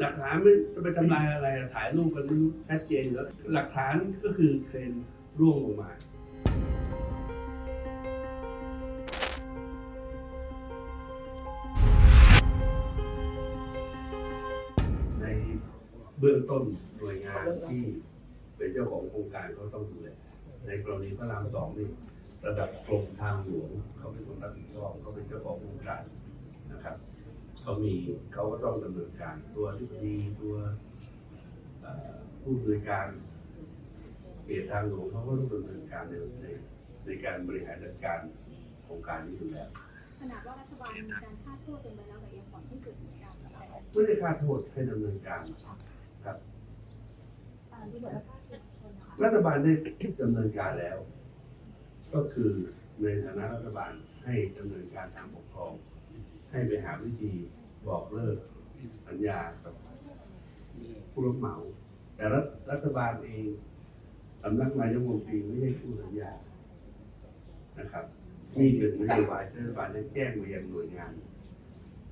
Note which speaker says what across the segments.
Speaker 1: หลักฐานไม่จะไปทำลายอะไรถ่ายรูปกันไม่รู้ชัดเจนอยู่แล้วหลักฐานก็คือเครนร่วงลงมาในเบื้องต้นหน่วยงานที่เป็นเจ้าของโครงการเขาต้องดูแลในกรณีพระรามสองนี่ระดับกรมทางหลวงเขาเป็นคนรับผิดชอบเขาเป็นเจ้าของโครงการนะครับ เขามีเขาก็ต้องดำเนินการตัวที่ดีตัวผู้บริการเขตทางหลวงเขาก็ต้องดำเนินการในในในการบริหารจัดการโครงการนี้อยู่แล้ว
Speaker 2: ขนาดว่ารัฐบาลมีการฆ่าโทษกันไปแล้วแต่ยังผ่อนไม่หยุดเหมือนกัน
Speaker 1: ไม่ได้ค่าโทษให้ดำเนินการครับรัฐบาลได้ดำเนินการแล้ว ก็คือในฐานะรัฐบาลให้ดำเนินการทางปกครอง ให้ไปหาวิธีบอกเลิกสัญญากับผู้รับเหมา แต่รัฐบาลเองสำนักนายกมนตรีไม่ใช่ผู้สัญญานะครับนี่เป็นนโยบายรัฐบาลได้แจ้งมายังหน่วยงาน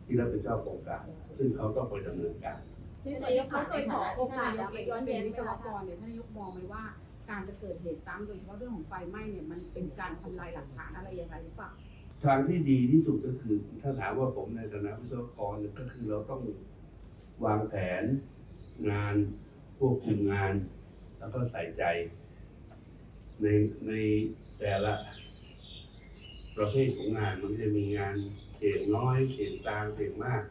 Speaker 1: ที่รับผิดชอบโครงการ ซึ่งเขาต้องไปดำเนินการ
Speaker 2: ที่นายกเขาเคยขอโอกาส
Speaker 3: นาย
Speaker 2: แล้ว
Speaker 3: ก
Speaker 2: ไป
Speaker 3: เอง
Speaker 2: ย้อน
Speaker 3: เป็
Speaker 2: แย้
Speaker 3: น
Speaker 2: ง
Speaker 3: วิศว
Speaker 2: แล้ว
Speaker 3: กรเนี่ยท่านนายกมองไหมว่า การจะเกิดเหตุซ้ำโดยเฉพาะเรื่องของไฟไหม้เนี่ยมันเป็นการทำลายหลักฐานอะไรอย่างไรหรือเปล่า
Speaker 1: ทางที่ดีที่สุดก็คือ ถ้าถามว่าผมในฐานะวิศวกรก็คือเราต้องวางแผนงานควบคุมงาน แล้วก็ใส่ใจ ในในแต่ละ ประเภทของงานมันจะมีงานเสียงน้อยเสียงกลางเสียงมาก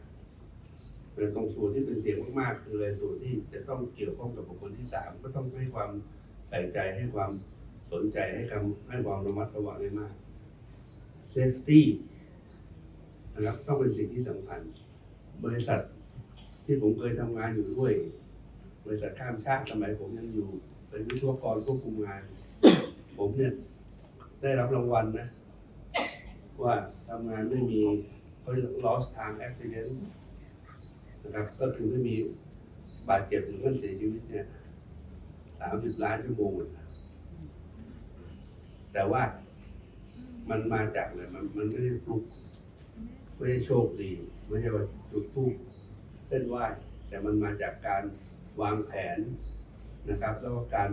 Speaker 1: แต่ตรงส่วนที่เป็นเสียงมากๆคืออะไรส่วนที่จะต้องเกี่ยวข้องกับบุคคลที่สามก็ต้องให้ความใส่ใจให้ความสนใจให้คำให้ความระมัดระวังให้มาก safety นะครับต้องเป็นสิ่งที่สำคัญ บริษัทที่ผมเคยทำงานอยู่ด้วย บริษัทข้ามชาติสมัยผมยังอยู่ เป็นวิศวกรควบคุมงาน ผมเนี่ยได้รับรางวัลนะ ว่าทำงานไม่มีเขาเรียก lost time accident นะครับ ก็คือไม่มีบาดเจ็บหรือว่าเสียชีวิตเนี่ยสามสิบล้านชั่วโมงแต่ว่า มันมาจากอะไรมันมันไม่ได้ฟลุกไม่ได้โชคดีไม่ใช่ว่าจุดทูบเส้นไหว้แต่มันมาจากการวางแผนนะครับ แล้วก็การ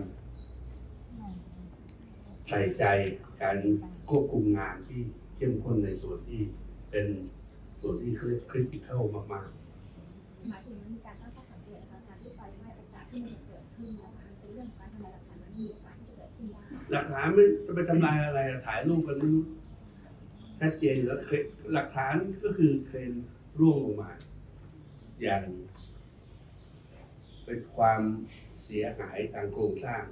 Speaker 1: ใส่ใจการควบคุมงานที่เข้มข้นในส่วนที่เป็นส่วนที่คริติคอลมากๆ
Speaker 2: หมายถึงมีการตั้งข้อสังเกตนะคะการที่ไฟไหม้โอกาสที่มันเกิดขึ้นนะคะเป็นเรื่องของการทำลายหลักฐานมันมีโอก
Speaker 1: หลักฐานไม่จะไปทำลายอะไรอะถ่ายรูปกันไม่รู้ชัดเจนอยู่แล้วเครหลักฐานก็คือเครนร่วงลงมา อย่าง เป็นความเสียหายทางโครงสร้าง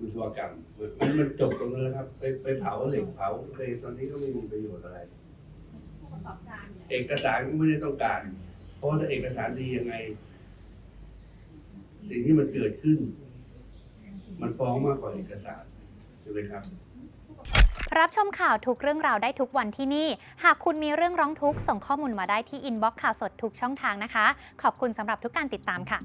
Speaker 1: วิศวกรรมมันมันจบตรงนั้นแล้วครับ ไปไปเผาเหล็กเผาเครนตอนนี้ก็ไม่มีประโยชน์อะไร
Speaker 2: ผู้ประกอบการเนี่ย
Speaker 1: เอกสารก็ไม่ได้ต้องการ เพราะถ้าเอกสารดียังไง สิ่งที่มันเกิดขึ้น มันฟ้องมากกว่าเอกสารใช่ไหมครับ
Speaker 4: รับชมข่าวทุกเรื่องราวได้ทุกวันที่นี่ หากคุณมีเรื่องร้องทุกข์ส่งข้อมูลมาได้ที่อินบ็อกซ์ข่าวสดทุกช่องทางนะคะ ขอบคุณสำหรับทุกการติดตามค่ะ